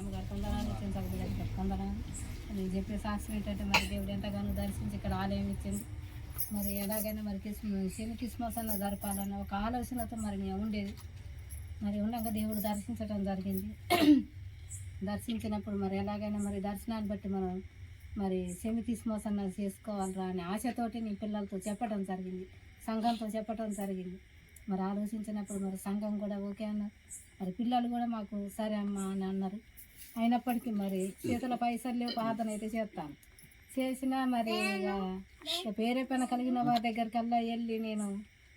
అమ్మగారు చెప్పే సాక్ష్యం ఏంటంటే మరి దేవుడు ఎంతగానో దర్శించి ఇక్కడ ఆలయం ఇచ్చింది. మరి ఎలాగైనా మరి క్రిస్మస్ శని క్రిస్మస్ అన్న జరపాలన్న ఒక ఆలోచనతో మరి మేము ఉండేది. మరి ఉండగా దేవుడు దర్శించడం జరిగింది. దర్శించినప్పుడు మరి ఎలాగైనా మరి దర్శనాన్ని బట్టి మనం మరి సెమి క్రిస్మస్ అన్న చేసుకోవాలరా అనే ఆశతోటి నీ పిల్లలతో చెప్పడం జరిగింది. సంఘంతో చెప్పడం జరిగింది. మరి ఆలోచించినప్పుడు మరి సంఘం కూడా ఓకే అన్న మరి పిల్లలు కూడా మాకు సరే అమ్మా అని అన్నారు. అయినప్పటికీ మరి చేతుల పైసలు లేవు ప్రార్థన అయితే చేస్తాను చేసినా మరి ఇక ఇక పేరే పైన కలిగిన వారి వెళ్ళా వెళ్ళి నేను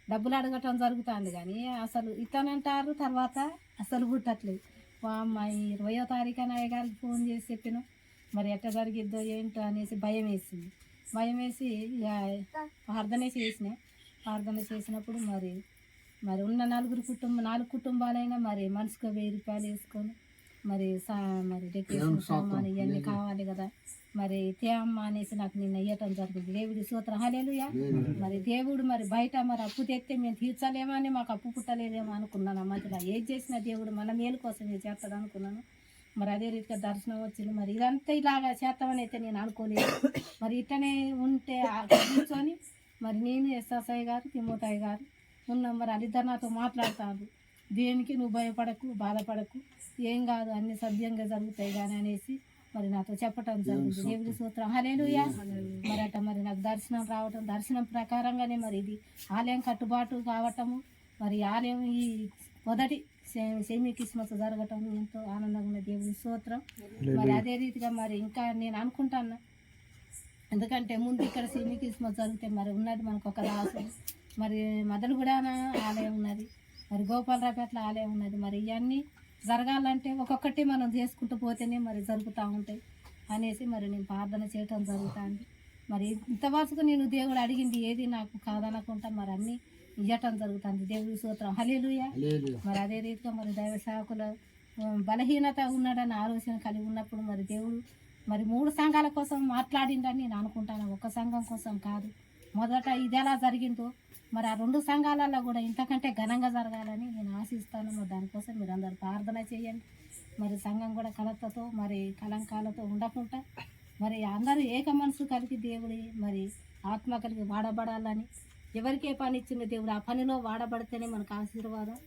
డబ్బులు అడగటం జరుగుతుంది కానీ అసలు ఇతనంటారు తర్వాత అసలు పుట్టట్లేదు. మా అమ్మాయి ఇరవయో తారీఖు అని అయ్యగారికి ఫోన్ చేసి చెప్పిన మరి ఎట్లా జరిగిద్దో ఏంటో అనేసి భయం వేసింది. భయం వేసి ఇక ప్రార్థనే చేసిన ప్రార్థన చేసినప్పుడు మరి మరి ఉన్న నలుగురు కుటుంబం నాలుగు కుటుంబాలైనా మరి మనసుకు వెయ్యి రూపాయలు వేసుకొని మరి సా మరి డెకరేషన్ సామాన్ ఇవన్నీ కావాలి కదా. మరి తేమ్మ అనేసి నాకు నిన్న ఇవ్వటం జరిగింది. దేవుడి సూత్రం హలేలుయా మరి దేవుడు మరి బయట మరి అప్పు తెస్తే మేము తీర్చలేమని మాకు అప్పు పుట్టలేదేమో అనుకున్నాను మధ్యలో. ఏది చేసినా దేవుడు మన మేలు కోసం చేస్తాడు అనుకున్నాను. మరి అదే రీతిగా దర్శనం వచ్చింది. మరి ఇదంతా ఇలాగా చేస్తామని అయితే నేను అనుకోలేదు. మరి ఇట్టనే ఉంటే ఆ కూర్చొని మరి నేను ఎస్ఎస్ఐ గారు తిమ్మోతాయి గారు ఉన్నాం మరి వాళ్ళిద్దరు నాతో మాట్లాడతారు. దేనికి నువ్వు భయపడకు బాధపడకు ఏం కాదు అన్ని సభ్యంగా జరుగుతాయి కానీ అనేసి మరి నాతో చెప్పటం జరిగింది. దేవుడి సూత్రం హలేలుయా మరి అట్ట మరి నాకు దర్శనం రావటం దర్శనం ప్రకారంగానే మరి ఇది ఆలయం కట్టుబాటు కావటము మరి ఆలయం ఈ మొదటి సెమీ క్రిస్మస్ జరగటం ఎంతో ఆనందంగా ఉన్న దేవుడి సూత్రం మరి అదే రీతిగా మరి ఇంకా నేను అనుకుంటాను. ఎందుకంటే ముందు ఇక్కడ సెమీ క్రిస్మస్ జరిగితే మరి ఉన్నది మనకు ఒక రాసు మరి మదనగూడ ఆలయం ఉన్నది. మరి గోపాలరాపేటలో ఆలయం ఉన్నది. మరి ఇవన్నీ జరగాలంటే ఒక్కొక్కటి మనం చేసుకుంటూ పోతేనే మరి జరుగుతూ ఉంటాయి అనేసి మరి నేను ప్రార్థన చేయటం జరుగుతుంది. మరి ఇంతవరకు నేను దేవుడు అడిగింది ఏది నాకు కాదనకుండా మరి అన్నీ ఇవ్వటం జరుగుతుంది. దేవుడి సూత్రం హలేలుయా మరి అదే రీతిగా మరి దైవ సేవకుల బలహీనత ఉన్నాడని ఆలోచన కలిగి ఉన్నప్పుడు మరి దేవుడు మరి మూడు సంఘాల కోసం మాట్లాడిండని నేను అనుకుంటాను. ఒక సంఘం కోసం కాదు. మొదట ఇది ఎలా జరిగిందో మరి ఆ రెండు సంఘాలలో కూడా ఇంతకంటే ఘనంగా జరగాలని నేను ఆశిస్తాను. మరి దానికోసం మీరు అందరు ప్రార్థన చేయండి. మరి సంఘం కూడా కలతతో మరి కలంకాలతో ఉండకుండా మరి అందరూ ఏక మనసు కలిగి దేవుడి మరి ఆత్మ కలిగి వాడబడాలని ఎవరికి పని ఇచ్చిన దేవుడు ఆ పనిలో వాడబడితేనే మనకు ఆశీర్వాదం.